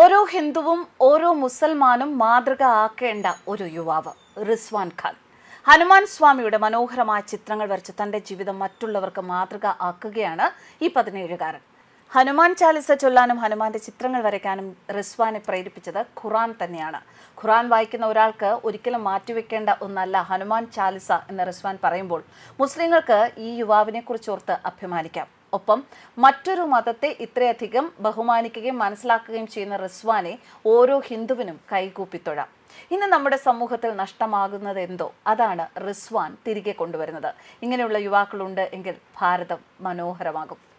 ഓരോ ഹിന്ദുവും ഓരോ മുസൽമാനും മാതൃക ആക്കേണ്ട ഒരു യുവാവ് റിസ്വാൻ ഖാൻ. ഹനുമാൻ സ്വാമിയുടെ മനോഹരമായ ചിത്രങ്ങൾ വരച്ച് തന്റെ ജീവിതം മറ്റുള്ളവർക്ക് മാതൃക ആക്കുകയാണ് ഈ പതിനേഴുകാരൻ. ഹനുമാൻ ചാലിസ ചൊല്ലാനും ഹനുമാന്റെ ചിത്രങ്ങൾ വരയ്ക്കാനും റിസ്വാനെ പ്രേരിപ്പിച്ചത് ഖുറാൻ തന്നെയാണ്. ഖുറാൻ വായിക്കുന്ന ഒരാൾക്ക് ഒരിക്കലും മാറ്റിവെക്കേണ്ട ഒന്നല്ല ഹനുമാൻ ചാലിസ എന്ന് റിസ്വാൻ പറയുമ്പോൾ മുസ്ലിങ്ങൾക്ക് ഈ യുവാവിനെ കുറിച്ചോർത്ത് അഭിമാനിക്കാം. ഒപ്പം മറ്റൊരു മതത്തെ ഇത്രയധികം ബഹുമാനിക്കുകയും മനസ്സിലാക്കുകയും ചെയ്യുന്ന റിസ്വാനെ ഓരോ ഹിന്ദുവിനും കൈകൂപ്പിത്തൊഴാം. ഇന്ന് നമ്മുടെ സമൂഹത്തിൽ നഷ്ടമാകുന്നത് എന്തോ? അതാണ് റിസ്വാൻ തിരികെ കൊണ്ടുവരുന്നത്. ഇങ്ങനെയുള്ള യുവാക്കളുണ്ട് എങ്കിൽ ഭാരതം മനോഹരമാകും.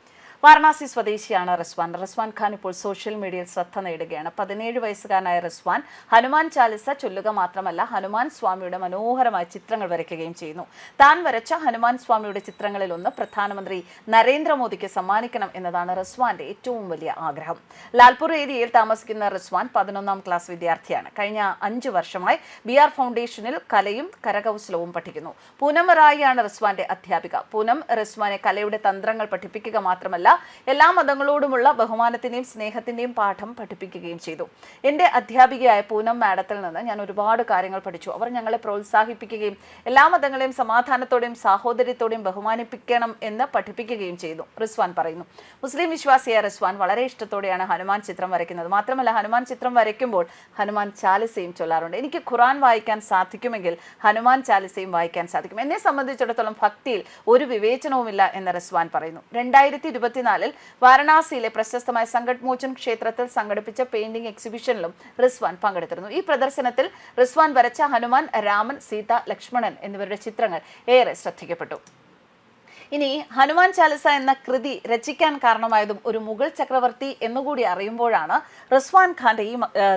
വാരണാസി സ്വദേശിയാണ് റസ്വാൻ. റസ്വാൻ ഖാൻ ഇപ്പോൾ സോഷ്യൽ മീഡിയയിൽ ശ്രദ്ധ നേടുകയാണ്. പതിനേഴ് വയസ്സുകാരനായ റസ്വാൻ ഹനുമാൻ ചാലിസ ചൊല്ലുക മാത്രമല്ല ഹനുമാൻ സ്വാമിയുടെ മനോഹരമായ ചിത്രങ്ങൾ വരയ്ക്കുകയും ചെയ്യുന്നു. താൻ വരച്ച ഹനുമാൻ സ്വാമിയുടെ ചിത്രങ്ങളിൽ ഒന്ന് പ്രധാനമന്ത്രി നരേന്ദ്രമോദിക്ക് സമ്മാനിക്കണം എന്നതാണ് റിസ്വാന്റെ ഏറ്റവും വലിയ ആഗ്രഹം. ലാൽപൂർ ഏരിയയിൽ താമസിക്കുന്ന റസ്വാൻ പതിനൊന്നാം ക്ലാസ് വിദ്യാർത്ഥിയാണ്. കഴിഞ്ഞ അഞ്ചു വർഷമായി ബി ആർ ഫൗണ്ടേഷനിൽ കലയും കരകൗശലവും പഠിക്കുന്നു. പൂനം റായിയാണ് റിസ്വാന്റെ അധ്യാപിക. പൂനം റസ്വാനെ കലയുടെ തന്ത്രങ്ങൾ പഠിപ്പിക്കുക മാത്രമല്ല എല്ലാ മതങ്ങളോടുമുള്ള ബഹുമാനത്തിന്റെയും സ്നേഹത്തിന്റെയും പാഠം പഠിപ്പിക്കുകയും ചെയ്തു. എന്റെ അധ്യാപികയായ പൂനം മാഡത്തിൽ നിന്ന് ഞാൻ ഒരുപാട് കാര്യങ്ങൾ പഠിച്ചു. അവർ ഞങ്ങളെ പ്രോത്സാഹിപ്പിക്കുകയും എല്ലാ മതങ്ങളെയും സമാധാനത്തോടെയും സാഹോദര്യത്തോടെയും ബഹുമാനിപ്പിക്കണം എന്ന് പഠിപ്പിക്കുകയും ചെയ്തു. റിസ്വാൻ പറയുന്നു മുസ്ലിം വിശ്വാസിയായ റിസ്വാൻ വളരെ ഇഷ്ടത്തോടെയാണ് ഹനുമാൻ ചിത്രം വരയ്ക്കുന്നത്. മാത്രമല്ല ഹനുമാൻ ചിത്രം വരയ്ക്കുമ്പോൾ ഹനുമാൻ ചാലിസയും ചൊല്ലാറുണ്ട്. എനിക്ക് ഖുറാൻ വായിക്കാൻ സാധിക്കുമെങ്കിൽ ഹനുമാൻ ചാലിസയും വായിക്കാൻ സാധിക്കും. എന്നെ സംബന്ധിച്ചിടത്തോളം ഭക്തിയിൽ ഒരു വിവേചനവുമില്ല എന്ന് റിസ്വാൻ പറയുന്നു. രണ്ടായിരത്തി ഇരുപത്തിനാലിൽ വാരണാസിയിലെ പ്രശസ്തമായ സംഘട് മോചൻ ക്ഷേത്രത്തിൽ സംഘടിപ്പിച്ച പെയിന്റിംഗ് എക്സിബിഷനിലും റിസ്വാൻ പങ്കെടുത്തിരുന്നു. ഈ പ്രദർശനത്തിൽ റിസ്വാൻ വരച്ച ഹനുമാൻ രാമൻ സീത ലക്ഷ്മണൻ എന്നിവരുടെ ചിത്രങ്ങൾ ഏറെ ശ്രദ്ധിക്കപ്പെട്ടു. ഇനി ഹനുമാൻ ചാലിസ എന്ന കൃതി രചിക്കാൻ കാരണമായതും ഒരു മുഗൾ ചക്രവർത്തി എന്നുകൂടി അറിയുമ്പോഴാണ് റിസ്വാൻ ഖാന്റെ ഈ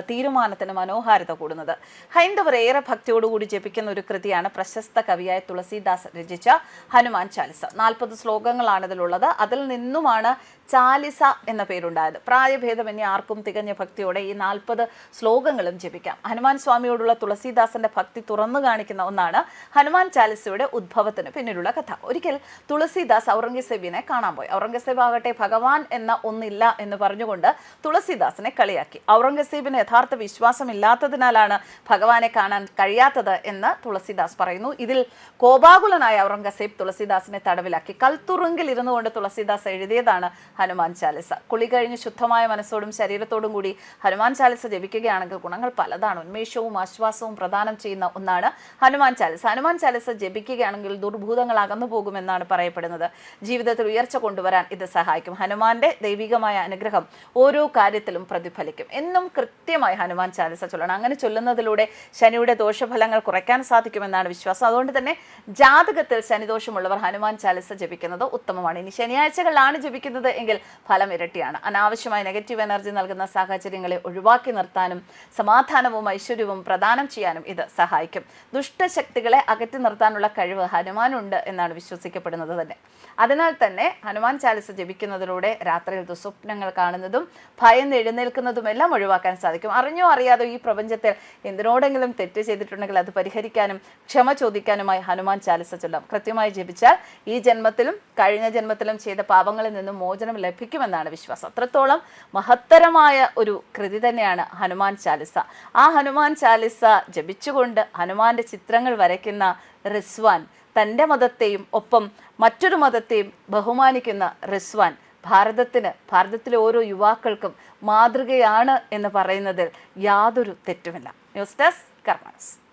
തീരുമാനത്തിന് മനോഹാരിത കൂടുന്നത്. ഹൈന്ദവർ ഏറെ ഭക്തിയോടുകൂടി ജപിക്കുന്ന ഒരു കൃതിയാണ് പ്രശസ്ത കവിയായ തുളസീദാസ് രചിച്ച ഹനുമാൻ ചാലിസ. നാൽപ്പത് ശ്ലോകങ്ങളാണ് ഇതിലുള്ളത്. അതിൽ നിന്നുമാണ് ചാലിസ എന്ന പേരുണ്ടായത്. പ്രായഭേദമന്യേ ആർക്കും തികഞ്ഞ ഭക്തിയോടെ ഈ നാൽപ്പത് ശ്ലോകങ്ങളും ജപിക്കാം. ഹനുമാൻ സ്വാമിയോടുള്ള തുളസീദാസന്റെ ഭക്തി തുറന്നു കാണിക്കുന്ന ഒന്നാണ് ഹനുമാൻ ചാലിസയുടെ ഉദ്ഭവത്തിന് പിന്നിലുള്ള കഥ. ഒരിക്കൽ തുളസീദാസ് ഔറംഗസേബിനെ കാണാൻ പോയി. ഔറംഗസേബ് ആകട്ടെ ഭഗവാൻ എന്ന ഒന്നില്ല എന്ന് പറഞ്ഞുകൊണ്ട് തുളസീദാസിനെ കളിയാക്കി. ഔറംഗസേബിന് യഥാർത്ഥ വിശ്വാസമില്ലാത്തതിനാലാണ് ഭഗവാനെ കാണാൻ കഴിയാത്തത് എന്ന് തുളസീദാസ് പറയുന്നു. ഇതിൽ കോപാകുലനായ ഔറംഗസേബ് തുളസീദാസിനെ തടവിലാക്കി. കൽത്തുറുങ്കിൽ ഇരുന്നുകൊണ്ട് തുളസീദാസ് എഴുതിയതാണ് ഹനുമാൻ ചാലിസ. കുളി കഴിഞ്ഞ് ശുദ്ധമായ മനസ്സോടും ശരീരത്തോടും കൂടി ഹനുമാൻ ചാലിസ ജപിക്കുകയാണെങ്കിൽ ഗുണങ്ങൾ പലതാണ്. ഉന്മേഷവും ആശ്വാസവും പ്രദാനം ചെയ്യുന്ന ഒന്നാണ് ഹനുമാൻ ചാലിസ. ഹനുമാൻ ചാലിസ ജപിക്കുകയാണെങ്കിൽ ദുർഭൂതങ്ങൾ അകന്നു പോകുമെന്നാണ് പറയപ്പെടുന്നത്. ജീവിതത്തിൽ ഉയർച്ച കൊണ്ടുവരാൻ ഇത് സഹായിക്കും. ഹനുമാന്റെ ദൈവികമായ അനുഗ്രഹം ഓരോ കാര്യത്തിലും പ്രതിഫലിക്കും. എന്നും കൃത്യമായി ഹനുമാൻ ചാലിസ ചൊല്ലണം. അങ്ങനെ ചൊല്ലുന്നതിലൂടെ ശനിയുടെ ദോഷഫലങ്ങൾ കുറയ്ക്കാൻ സാധിക്കുമെന്നാണ് വിശ്വാസം. അതുകൊണ്ട് തന്നെ ജാതകത്തിൽ ശനിദോഷമുള്ളവർ ഹനുമാൻ ചാലിസ ജപിക്കുന്നത് ഉത്തമമാണ്. ഇനി ശനിയാഴ്ചകളിലാണ് ജപിക്കുന്നത് എങ്കിൽ ഫലം ഇരട്ടിയാണ്. അനാവശ്യമായ നെഗറ്റീവ് എനർജി നൽകുന്ന സാഹചര്യങ്ങളെ ഒഴിവാക്കി നിർത്താനും സമാധാനവും ഐശ്വര്യവും പ്രദാനം ചെയ്യാനും ഇത് സഹായിക്കും. ദുഷ്ടശക്തികളെ അകറ്റി നിർത്താനുള്ള കഴിവ് ഹനുമാനുണ്ട് എന്നാണ് വിശ്വസിക്കപ്പെടുന്നത് തന്നെ. അതിനാൽ തന്നെ ഹനുമാൻ ചാലിസ ജപിക്കുന്നതിലൂടെ രാത്രിയിൽ ദുസ്വപ്നങ്ങൾ കാണുന്നതും ഭയം എഴുന്നേൽക്കുന്നതും എല്ലാം ഒഴിവാക്കാൻ സാധിക്കും. അറിഞ്ഞോ അറിയാതോ ഈ പ്രപഞ്ചത്തിൽ എന്തിനോടെങ്കിലും തെറ്റ് ചെയ്തിട്ടുണ്ടെങ്കിൽ അത് പരിഹരിക്കാനും ക്ഷമ ചോദിക്കാനുമായി ഹനുമാൻ ചാലിസ ചൊല്ലാം. കൃത്യമായി ജപിച്ചാൽ ഈ ജന്മത്തിലും കഴിഞ്ഞ ജന്മത്തിലും ചെയ്ത പാപങ്ങളിൽ നിന്നും മോചനം ലഭിക്കുമെന്നാണ് വിശ്വാസം. അത്രത്തോളം മഹത്തരമായ ഒരു കൃതി തന്നെയാണ് ഹനുമാൻ ചാലിസ. ആ ഹനുമാൻ ചാലിസ ജപിച്ചുകൊണ്ട് ഹനുമാന്റെ ചിത്രങ്ങൾ വരയ്ക്കുന്ന റിസ്വാൻ തന്റെ മതത്തെയും ഒപ്പം മറ്റൊരു മതത്തെയും ബഹുമാനിക്കുന്ന റിസ്വാൻ ഭാരതത്തിന് ഭാരതത്തിലെ ഓരോ യുവാക്കൾക്കും മാതൃകയാണ് എന്ന് പറയുന്നതിൽ യാതൊരു തെറ്റുമില്ല. News desk കർമ്മസ്